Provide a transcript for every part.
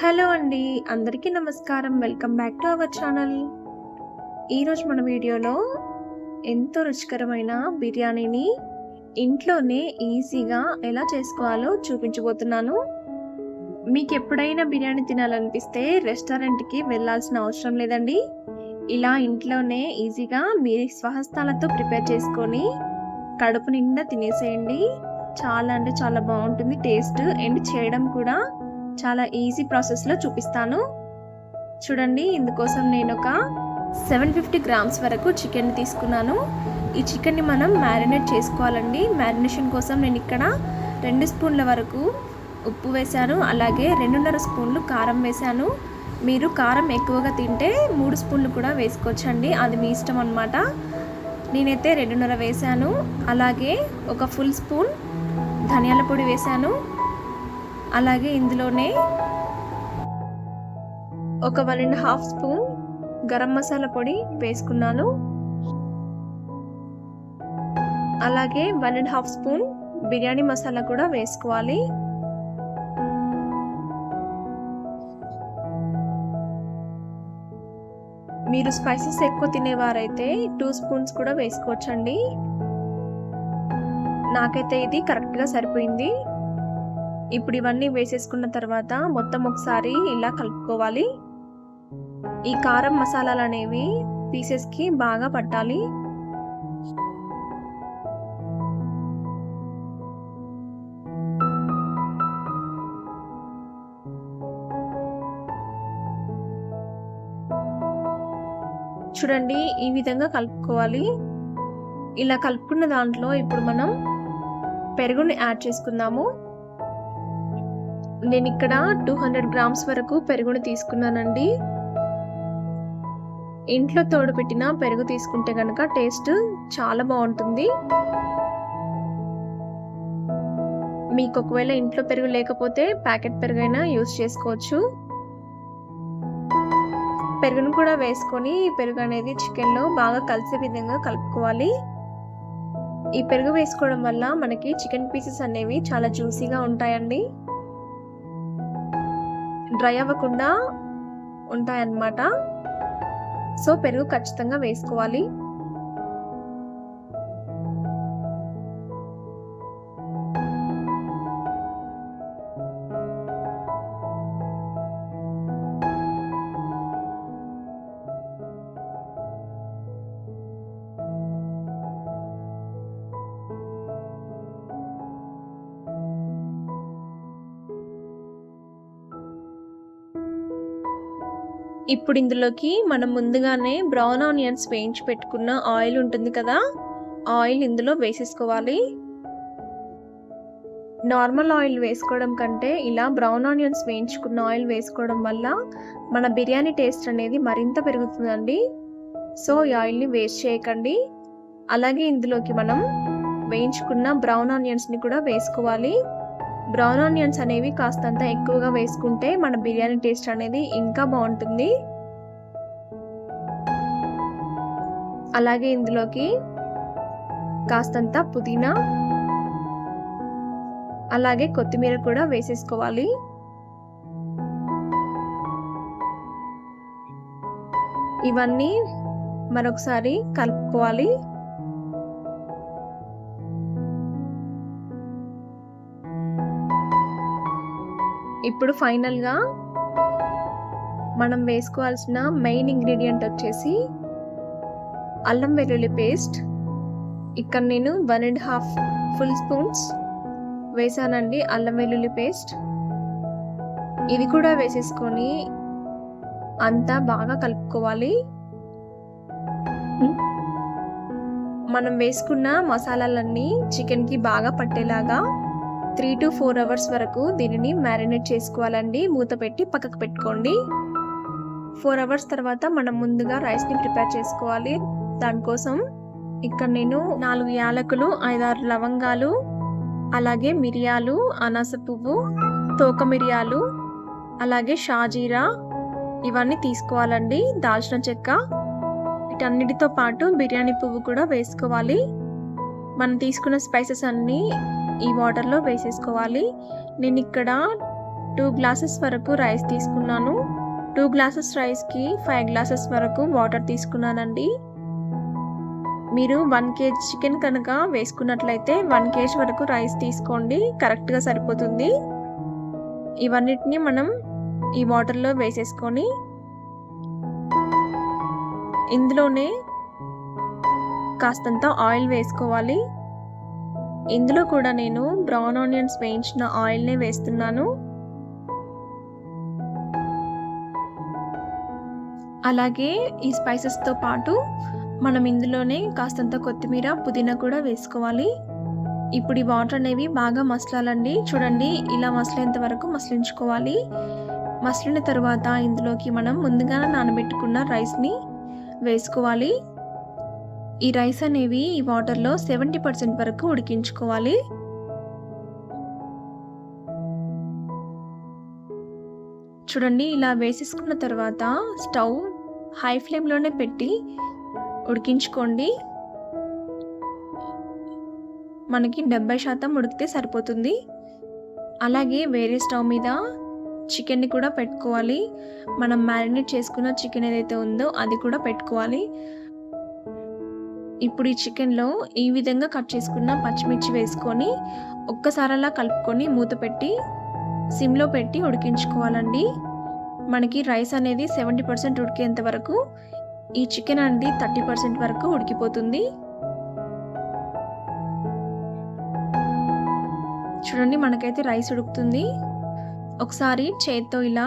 Hello అండి అందరికీ నమస్కారం. Welcome back to our channel. ఈరోజు మన వీడియోలో ఎంతో రుచికరమైన బిర్యానీని ఇంట్లోనే ఈజీగా ఎలా చేసుకోవాలో చూపించబోతున్నాను. మీకు ఎప్పుడైనా బిర్యానీ తినాలనిపిస్తే రెస్టారెంట్కి వెళ్ళాల్సిన అవసరం లేదండి. ఇలా ఇంట్లోనే ఈజీగా మీ స్వహస్తాలతో ప్రిపేర్ చేసుకొని కడుపు నిండా తినేసేయండి. చాలా అంటే చాలా బాగుంటుంది టేస్ట్ అండ్ చేయడం కూడా. చాలా ఈజీ ప్రాసెస్లో చూపిస్తాను. చూడండి ఇందుకోసం నేను ఒక సెవెన్ ఫిఫ్టీ గ్రామ్స్ వరకు చికెన్ తీసుకున్నాను. ఈ చికెన్ని మనం మ్యారినేట్ చేసుకోవాలండి. మ్యారినేషన్ కోసం నేను ఇక్కడ రెండు స్పూన్ల వరకు ఉప్పు వేశాను. అలాగే రెండున్నర స్పూన్లు కారం వేశాను. మీరు కారం ఎక్కువగా తింటే మూడు స్పూన్లు కూడా వేసుకోవచ్చండి. అది మీ ఇష్టం అనమాట నేనైతే రెండున్నర వేశాను. అలాగే ఒక ఫుల్ స్పూన్ ధనియాల పొడి వేశాను. అలాగే ఇందులోనే ఒక one and half spoon garam masala పొడి వేసుకున్నాను. అలాగే one and half spoon biryani masala కూడా వేసుకోవాలి. మీరు స్పైసెస్ ఎక్కువ తినేవారైతే టూ స్పూన్స్ కూడా వేసుకోవచ్చండి. నాకైతే ఇది కరెక్ట్గా సరిపోయింది. ఇప్పుడు ఇవన్నీ వేసేసుకున్న తర్వాత మొత్తం ఒకసారి ఇలా కలుపుకోవాలి. ఈ కారం మసాలాలు అనేవి పీసెస్కి బాగా పట్టాలి. చూడండి ఈ విధంగా కలుపుకోవాలి. ఇలా కలుపుకున్న దాంట్లో ఇప్పుడు మనం పెరుగుని యాడ్ చేసుకుందాము. నేను ఇక్కడ టూ హండ్రెడ్ గ్రామ్స్ వరకు పెరుగును తీసుకున్నానండి. ఇంట్లో తోడుపెట్టిన పెరుగు తీసుకుంటే కనుక టేస్ట్ చాలా బాగుంటుంది. మీకు ఒకవేళ ఇంట్లో పెరుగు లేకపోతే ప్యాకెట్ పెరుగైనా యూస్ చేసుకోవచ్చు. పెరుగును కూడా వేసుకొని పెరుగు అనేది చికెన్లో బాగా కలిసే విధంగా కలుపుకోవాలి. ఈ పెరుగు వేసుకోవడం వల్ల మనకి చికెన్ పీసెస్ అనేవి చాలా జ్యూసీగా ఉంటాయండి. డ్రై అవ్వకుండా ఉంటాయన్నమాట. సో పెరుగు ఖచ్చితంగా వేసుకోవాలి. ఇప్పుడు ఇందులోకి మనం ముందుగానే బ్రౌన్ ఆనియన్స్ వేయించి పెట్టుకున్న ఆయిల్ ఉంటుంది కదా ఆయిల్ ఇందులో వేసేసుకోవాలి. నార్మల్ ఆయిల్ వేసుకోవడం కంటే ఇలా బ్రౌన్ ఆనియన్స్ వేయించుకున్న ఆయిల్ వేసుకోవడం వల్ల మన బిర్యానీ టేస్ట్ అనేది మరింత పెరుగుతుందండి. సో ఈ ఆయిల్ని వేస్ట్ చేయకండి. అలాగే ఇందులోకి మనం వేయించుకున్న బ్రౌన్ ఆనియన్స్ని కూడా వేసుకోవాలి. బ్రౌన్ ఆనియన్స్ అనేవి కాస్తంత ఎక్కువగా వేసుకుంటే మన బిర్యానీ టేస్ట్ అనేది ఇంకా బాగుంటుంది. అలాగే ఇందులోకి కాస్తంత పుదీనా అలాగే కొత్తిమీర కూడా వేసేసుకోవాలి. ఇవన్నీ మరొకసారి కలుపుకోవాలి. ఇప్పుడు ఫైనల్గా మనం వేసుకోవాల్సిన మెయిన్ ఇంగ్రీడియంట్ వచ్చేసి అల్లం వెల్లుల్లి పేస్ట్. ఇక్కడ నేను one and half full spoons వేసానండి అల్లం వెల్లుల్లి పేస్ట్. ఇది కూడా వేసేసుకొని అంతా బాగా కలుపుకోవాలి. మనం వేసుకున్న మసాలాలన్నీ చికెన్కి బాగా పట్టేలాగా త్రీ టు ఫోర్ అవర్స్ వరకు దీనిని మ్యారినేట్ చేసుకోవాలండి. మూత పెట్టి పక్కకు పెట్టుకోండి. ఫోర్ అవర్స్ తర్వాత మనం ముందుగా రైస్ని ప్రిపేర్ చేసుకోవాలి. దానికోసం ఇక్కడ నేను నాలుగు యాలకులు ఐదారు లవంగాలు అలాగే మిరియాలు అనాస పువ్వు తోక మిరియాలు అలాగే షాజీరా ఇవన్నీ తీసుకోవాలండి. దాల్చిన చెక్క వీటన్నిటితో పాటు బిర్యానీ పువ్వు కూడా వేసుకోవాలి. మనం తీసుకున్న స్పైసెస్ అన్నీ ఈ వాటర్లో వేసేసుకోవాలి. నేను ఇక్కడ టూ గ్లాసెస్ వరకు రైస్ తీసుకున్నాను. టూ గ్లాసెస్ రైస్కి ఫైవ్ గ్లాసెస్ వరకు వాటర్ తీసుకున్నానండి. మీరు వన్ కేజీ చికెన్ కనుక వేసుకున్నట్లయితే వన్ కేజీ వరకు రైస్ తీసుకోండి. కరెక్ట్గా సరిపోతుంది. ఇవన్నిటిని మనం ఈ వాటర్లో వేసేసుకొని ఇందులోనే కాస్తంత ఆయిల్ వేసుకోవాలి. ఇందులో కూడా నేను బ్రౌన్ ఆనియన్స్ వేయించిన ఆయిల్నే వేస్తున్నాను. అలాగే ఈ స్పైసెస్తో పాటు మనం ఇందులోనే కాస్తంత కొత్తిమీర పుదీనా కూడా వేసుకోవాలి. ఇప్పుడు ఈ వాటర్ అనేవి బాగా మసలాలండి. చూడండి ఇలా మసలేంత వరకు మసలించుకోవాలి. మసలిన తర్వాత ఇందులోకి మనం ముందుగానే నానబెట్టుకున్న రైస్ని వేసుకోవాలి. ఈ రైస్ అనేవి ఈ వాటర్లో సెవెంటీ పర్సెంట్ వరకు ఉడికించుకోవాలి. చూడండి ఇలా వేసేసుకున్న తర్వాత స్టవ్ హై ఫ్లేమ్లోనే పెట్టి ఉడికించుకోండి. మనకి డెబ్బై శాతం ఉడికితే సరిపోతుంది. అలాగే వేరే స్టవ్ మీద చికెన్ని కూడా పెట్టుకోవాలి. మనం మ్యారినేట్ చేసుకున్న చికెన్ ఏదైతే ఉందో అది కూడా పెట్టుకోవాలి. ఇప్పుడు ఈ చికెన్లో ఈ విధంగా కట్ చేసుకున్న పచ్చిమిర్చి వేసుకొని ఒక్కసారి అలా కలుపుకొని మూత పెట్టి సిమ్లో పెట్టి ఉడికించుకోవాలండి. మనకి రైస్ అనేది సెవెంటీ పర్సెంట్ ఉడికేంత వరకు ఈ చికెన్ అనేది థర్టీ పర్సెంట్ వరకు ఉడికిపోతుంది. చూడండి మనకైతే రైస్ ఉడుకుతుంది. ఒకసారి చేత్తో ఇలా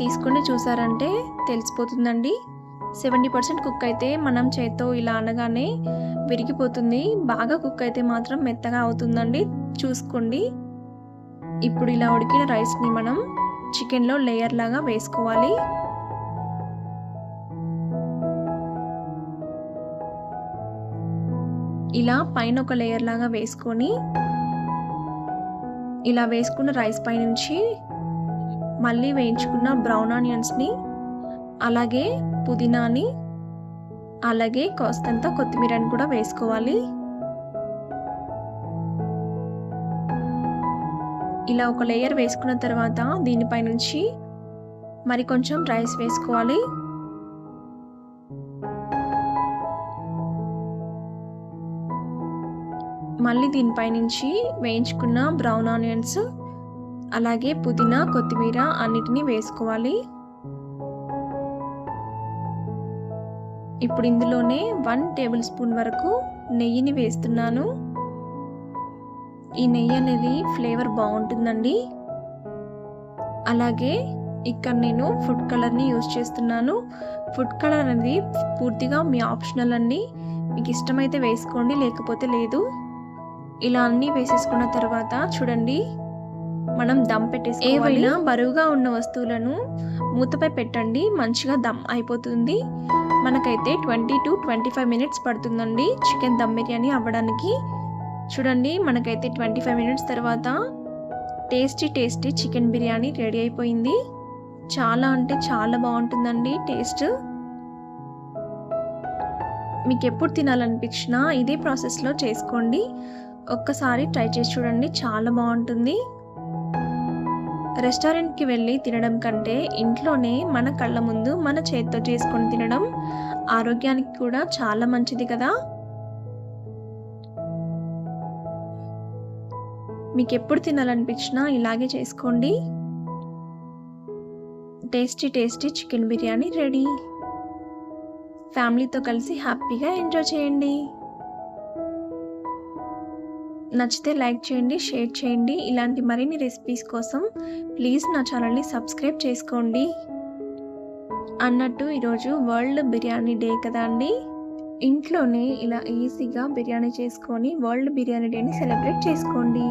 తీసుకుని చూసారంటే తెలిసిపోతుందండి. సెవెంటీ పర్సెంట్ కుక్ అయితే మనం చేత్తో ఇలా అనగానే విరిగిపోతుంది. బాగా కుక్ అయితే మాత్రం మెత్తగా అవుతుందండి. చూసుకోండి. ఇప్పుడు ఇలా ఉడికిన రైస్ని మనం చికెన్లో లేయర్ లాగా వేసుకోవాలి. ఇలా పైన ఒక లేయర్ లాగా వేసుకొని ఇలా వేసుకున్న రైస్ పై నుంచి మళ్ళీ వేయించుకున్న బ్రౌన్ ఆనియన్స్ని అలాగే పుదీనాని అలాగే కాస్తంత కొత్తిమీరని కూడా వేసుకోవాలి. ఇలా ఒక లేయర్ వేసుకున్న తర్వాత దీనిపై నుంచి మరి కొంచెం రైస్ వేసుకోవాలి. మళ్ళీ దీనిపై నుంచి వేయించుకున్న బ్రౌన్ ఆనియన్స్ అలాగే పుదీనా కొత్తిమీర అన్నిటినీ వేసుకోవాలి. ఇప్పుడు ఇందులోనే వన్ టేబుల్ స్పూన్ వరకు నెయ్యిని వేస్తున్నాను. ఈ నెయ్యి అనేది ఫ్లేవర్ బాగుంటుందండి. అలాగే ఇక్కడ నేను ఫుడ్ కలర్ని యూజ్ చేస్తున్నాను. ఫుడ్ కలర్ అనేది పూర్తిగా మీ ఆప్షనల్ అండి. మీకు ఇష్టమైతే వేసుకోండి లేకపోతే లేదు. ఇలా అన్నీ వేసేసుకున్న తర్వాత చూడండి. మనం దమ్ పెట్టేసి ఏవైనా బరువుగా ఉన్న వస్తువులను మూతపై పెట్టండి. మంచిగా దమ్ అయిపోతుంది. మనకైతే twenty to twenty five minutes పడుతుందండి చికెన్ దమ్ బిర్యానీ అవ్వడానికి. చూడండి మనకైతే ట్వంటీ ఫైవ్ మినిట్స్ తర్వాత tasty tasty chicken biryani ready అయిపోయింది. చాలా అంటే చాలా బాగుంటుందండి టేస్ట్. మీకు ఎప్పుడు తినాలనిపించినా ఇదే ప్రాసెస్లో చేసుకోండి. ఒక్కసారి ట్రై చేసి చూడండి చాలా బాగుంటుంది. రెస్టారెంట్కి వెళ్ళి తినడం కంటే ఇంట్లోనే మన కళ్ళ ముందు మన చేతితో చేసుకొని తినడం ఆరోగ్యానికి కూడా చాలా మంచిది కదా. మీకు ఎప్పుడు తినాలనిపించినా ఇలాగే చేసుకోండి. Tasty tasty chicken biryani ready. ఫ్యామిలీతో కలిసి హ్యాపీగా ఎంజాయ్ చేయండి. నచ్చితే లైక్ చేయండి షేర్ చేయండి. ఇలాంటి మరిన్ని రెసిపీస్ కోసం ప్లీజ్ నా ఛానల్ని సబ్స్క్రైబ్ చేసుకోండి. అన్నట్టు ఈరోజు వరల్డ్ బిర్యానీ డే కదా అండి. ఇంట్లోనే ఇలా ఈజీగా బిర్యానీ చేసుకొని వరల్డ్ బిర్యానీ డేని సెలబ్రేట్ చేసుకోండి.